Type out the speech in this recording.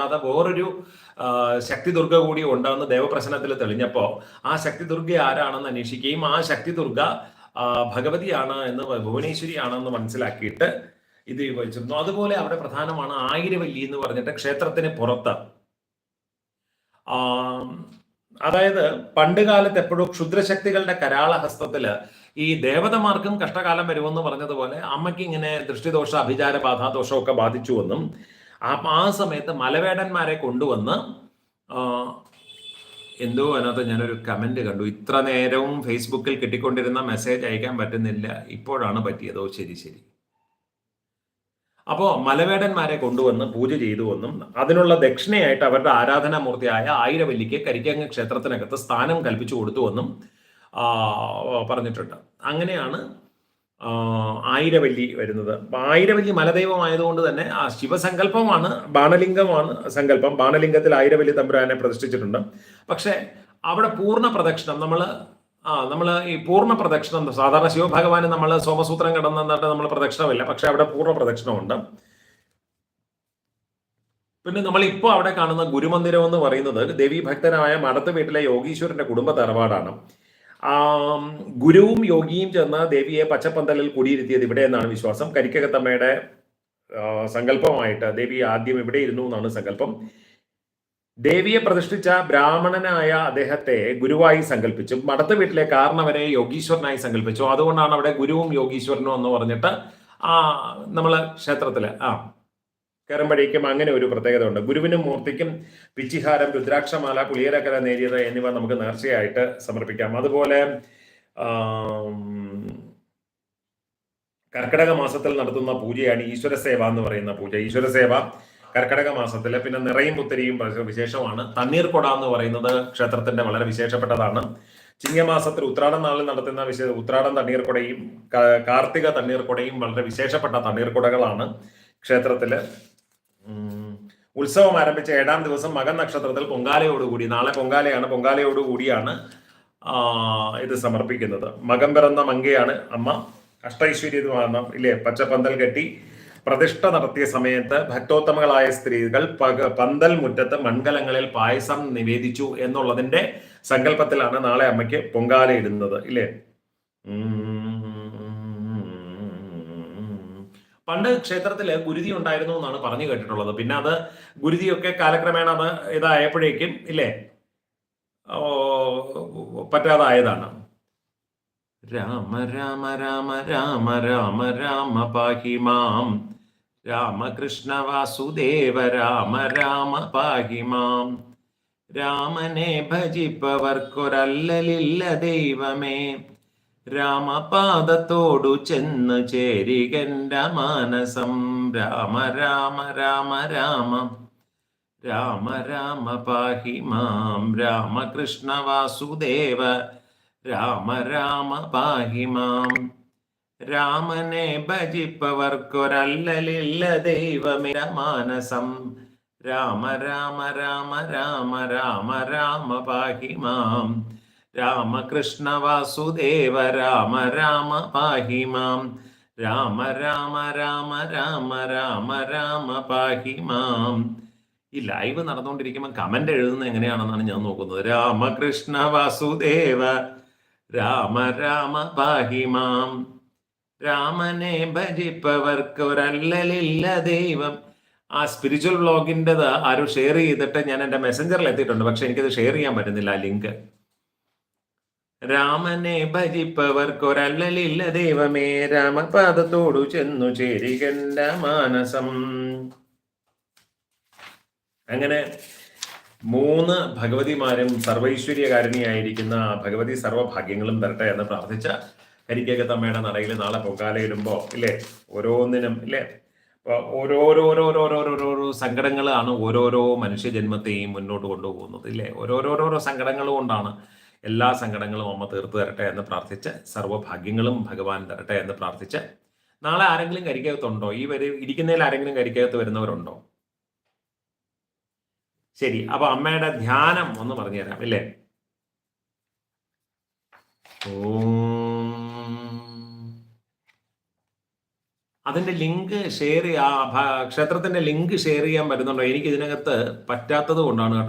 അല്ലാതെ വേറൊരു ശക്തി ദുർഗ കൂടി ഉണ്ടെന്ന് ദേവപ്രശ്നത്തിൽ തെളിഞ്ഞപ്പോൾ ആ ശക്തി ദുർഗ ആരാണെന്ന് അന്വേഷിക്കുകയും ആ ശക്തി ദുർഗ ഭഗവതിയാണ് എന്ന് ഭുവനേശ്വരിയാണെന്ന് മനസ്സിലാക്കിയിട്ട് ഇത് വിഭജിച്ചിരുന്നു അതുപോലെ അവിടെ പ്രധാനമാണ് ആയിരവല്ലി എന്ന് പറഞ്ഞിട്ട് ക്ഷേത്രത്തിന് പുറത്ത്. അതായത് പണ്ട് കാലത്ത് എപ്പോഴും ക്ഷുദ്രശക്തികളുടെ കരാളഹസ്തത്തിൽ ഈ ദേവതമാർക്കും കഷ്ടകാലം വരുമെന്ന് പറഞ്ഞതുപോലെ അമ്മയ്ക്ക് ഇങ്ങനെ ദൃഷ്ടിദോഷ അഭിചാര ബാധാദോഷമൊക്കെ ബാധിച്ചുവെന്നും ആ ആ സമയത്ത് മലവേടന്മാരെ കൊണ്ടുവന്ന് എന്തോ അതിനകത്ത് ഞാനൊരു കമന്റ് കണ്ടു. ഇത്ര നേരവും ഫേസ്ബുക്കിൽ കിട്ടിക്കൊണ്ടിരുന്ന മെസ്സേജ് അയക്കാൻ പറ്റുന്നില്ല. ഇപ്പോഴാണ് പറ്റിയതോ. ശരി ശരി. അപ്പോൾ മലവേടന്മാരെ കൊണ്ടുവന്ന് പൂജ ചെയ്തു വന്നും അതിനുള്ള ദക്ഷിണയായിട്ട് അവരുടെ ആരാധനാമൂർത്തിയായ ആയിരവല്ലിക്ക് കരിക്കങ്ങ് ക്ഷേത്രത്തിനകത്ത് സ്ഥാനം കൽപ്പിച്ചു കൊടുത്തുവെന്നും വന്നും പറഞ്ഞിട്ടുണ്ട്. അങ്ങനെയാണ് ആയിരവല്ലി വരുന്നത്. ആയിരവല്ലി മലദൈവമായതുകൊണ്ട് തന്നെ ആ ശിവസങ്കല്പമാണ് ബാണലിംഗമാണ് സങ്കല്പം. ബാണലിംഗത്തിൽ ആയിരവല്ലി തമ്പുരാനെ പ്രതിഷ്ഠിച്ചിട്ടുണ്ട്. പക്ഷെ അവിടെ പൂർണ പ്രദക്ഷിണം നമ്മൾ ആ നമ്മൾ ഈ പൂർണ പ്രദക്ഷിണം സാധാരണ ശിവഭഗവാന് നമ്മൾ സോമസൂത്രം കിടന്നിട്ട് നമ്മൾ പ്രദക്ഷിണമില്ല. പക്ഷെ അവിടെ പൂർണ പ്രദക്ഷിണമുണ്ട്. പിന്നെ നമ്മൾ ഇപ്പോൾ അവിടെ കാണുന്ന ഗുരുമന്ദിരം എന്ന് പറയുന്നത് ദേവീഭക്തനായ മടത്ത് വീട്ടിലെ യോഗീശ്വരന്റെ കുടുംബ തറവാടാണ്. ഗുരുവും യോഗിയും ചെന്ന് ദേവിയെ പച്ചപ്പന്തലിൽ കുടിയിരുത്തിയത് ഇവിടെ എന്നാണ് വിശ്വാസം. കരിക്കകത്തമ്മയുടെ സങ്കല്പമായിട്ട് ദേവി ആദ്യം ഇവിടെ ഇരുന്നു എന്നാണ് സങ്കല്പം. ദേവിയെ പ്രതിഷ്ഠിച്ച ബ്രാഹ്മണനായ അദ്ദേഹത്തെ ഗുരുവായി സങ്കല്പിച്ചു. മടത്ത വീട്ടിലെ കാരണവരെ യോഗീശ്വരനായി സങ്കല്പിച്ചു. അതുകൊണ്ടാണ് അവിടെ ഗുരുവും യോഗീശ്വരനും എന്ന് പറഞ്ഞിട്ട് ആ നമ്മളെ ക്ഷേത്രത്തിൽ ആ കയറുമ്പോഴേക്കും അങ്ങനെ ഒരു പ്രത്യേകത ഉണ്ട് ഗുരുവിനും മൂർത്തിക്കും പിച്ചിഹാരം രുദ്രാക്ഷമാല പുളിയരക്കര നേരിയത് എന്നിവ നമുക്ക് നേർച്ചയായിട്ട് സമർപ്പിക്കാം. അതുപോലെ കർക്കിടക മാസത്തിൽ നടത്തുന്ന പൂജയാണ് ഈശ്വര സേവ എന്ന് പറയുന്ന പൂജ. ഈശ്വര സേവ കർക്കിടക മാസത്തിൽ. പിന്നെ നിറയും പുത്തരിയും വിശേഷമാണ്. തണ്ണീർക്കൊട എന്ന് പറയുന്നത് ക്ഷേത്രത്തിന്റെ വളരെ വിശേഷപ്പെട്ടതാണ്. ചിങ്ങമാസത്തിൽ ഉത്രാടം നാളിൽ നടത്തുന്ന വിശേഷ ഉത്രാടം തണ്ണീർക്കൊടയും കാർത്തിക തണ്ണീർക്കൊടയും വളരെ വിശേഷപ്പെട്ട തണ്ണീർക്കൊടകളാണ് ക്ഷേത്രത്തിൽ. ഉത്സവം ആരംഭിച്ച ഏഴാം ദിവസം മകൻ നക്ഷത്രത്തിൽ പൊങ്കാലയോടുകൂടി നാളെ പൊങ്കാലയാണ് പൊങ്കാലയോടുകൂടിയാണ് ഇത് സമർപ്പിക്കുന്നത്. മകൻ പിറന്ന മങ്കയാണ് അമ്മ. അഷ്ടൈശ്വര്യ ഇല്ലേ പച്ചപ്പന്തൽ കെട്ടി പ്രതിഷ്ഠ നടത്തിയ സമയത്ത് ഭക്തോത്തമകളായ സ്ത്രീകൾ പന്തൽ മുറ്റത്ത് മൺകലങ്ങളിൽ പായസം നിവേദിച്ചു എന്നുള്ളതിന്റെ സങ്കല്പത്തിലാണ് നാളെ അമ്മയ്ക്ക് പൊങ്കാലയിടുന്നത് ഇല്ലേ? ഉം. പണ്ട് ക്ഷേത്രത്തിൽ ഗുരുതി ഉണ്ടായിരുന്നു എന്നാണ് പറഞ്ഞു കേട്ടിട്ടുള്ളത്. പിന്നെ അത് ഗുരുതിയൊക്കെ കാലക്രമേണ അത് ഇതായപ്പോഴേക്കും ഇല്ലേ? പറ്റാതായതാണ്. രാമ രാമ രാമ രാമ രാമ രാമ പാഹി മാം. രാമകൃഷ്ണ വാസുദേവ രാമ രാമ പാഹി മാം. രാമനെ ഭജിപ്പവർക്കൊരല്ലലില്ല ദൈവമേ. രാമപാദത്തോടു ചെന്ന് ചേരികന്റെ മാനസം. രാമ രാമ രാമ രാമ. രാമ രാമ പാഹി മാം. രാമകൃഷ്ണ വാസുദേവ. രാമ രാമ പാഹി മാം. രാമനെ ഭജിപ്പവർക്കൊരല്ലലില്ല ദൈവമേ. മാനസം. രാമ രാമ രാമ രാമ രാമ രാമ പാഹി മാം. രാമകൃഷ്ണ വാസുദേവ രാമ രാമ പാഹി മാം. രാമ രാമ രാമ രാമ രാമ രാമ പാഹി മാം. ഈ ലൈവ് നടന്നുകൊണ്ടിരിക്കുമ്പോൾ കമന്റ് എഴുതുന്നത് എങ്ങനെയാണെന്നാണ് ഞാൻ നോക്കുന്നത്. രാമകൃഷ്ണ വാസുദേവ രാമ രാമ പാഹി മാം. രാമനെ ഭജിപ്പവർക്ക് ഒരല്ലലില്ല ദൈവം. ആ സ്പിരിച്വൽ ബ്ലോഗിന്റെത് ആരും ഷെയർ ചെയ്തിട്ട് ഞാൻ എന്റെ മെസ്സഞ്ചറിൽ എത്തിയിട്ടുണ്ട്. പക്ഷെ എനിക്കത് ഷെയർ ചെയ്യാൻ പറ്റുന്നില്ല ആ ലിങ്ക് രാമനെ ഭജിപ്പവർക്കൊരല്ലലില്ല ദൈവമേ. രാമപാദത്തോടു ചെന്നു ചേരികണ്ട മാനസം. അങ്ങനെ മൂന്ന് ഭഗവതിമാരും സർവൈശ്വര്യകാരിണിയായിരിക്കുന്ന ഭഗവതി സർവഭാഗ്യങ്ങളും തരട്ടെ എന്ന് പ്രാർത്ഥിച്ച കരിക്കകത്തമ്മയുടെ നടയിൽ നാളെ പൊങ്കാലയിടുമ്പോ ഇല്ലേ? ഓരോന്നിനും ഇല്ലേ? ഓരോരോരോരോരോരോ സങ്കടങ്ങളാണ് ഓരോരോ മനുഷ്യജന്മത്തെയും മുന്നോട്ട് കൊണ്ടുപോകുന്നത് ഇല്ലേ? ഓരോരോരോരോ സങ്കടങ്ങൾ കൊണ്ടാണ് എല്ലാ സങ്കടങ്ങളും അമ്മ തീർത്തു തരട്ടെ എന്ന് പ്രാർത്ഥിച്ച് സർവഭാഗ്യങ്ങളും ഭഗവാൻ തരട്ടെ എന്ന് പ്രാർത്ഥിച്ച് നാളെ ആരെങ്കിലും കരിക്കകത്തുണ്ടോ? ഈ വരെ ഇരിക്കുന്നതിൽ ആരെങ്കിലും കരിക്കകത്ത് വരുന്നവരുണ്ടോ? ശരി അപ്പൊ അമ്മയുടെ ധ്യാനം ഒന്ന് പറഞ്ഞു തരാം ഇല്ലേ അതിന്റെ ലിങ്ക് ഷെയർ ക്ഷേത്രത്തിന്റെ ലിങ്ക് ഷെയർ ചെയ്യാൻ പറ്റുന്നുണ്ടോ? എനിക്ക് ഇതിനകത്ത് പറ്റാത്തത് കൊണ്ടാണ്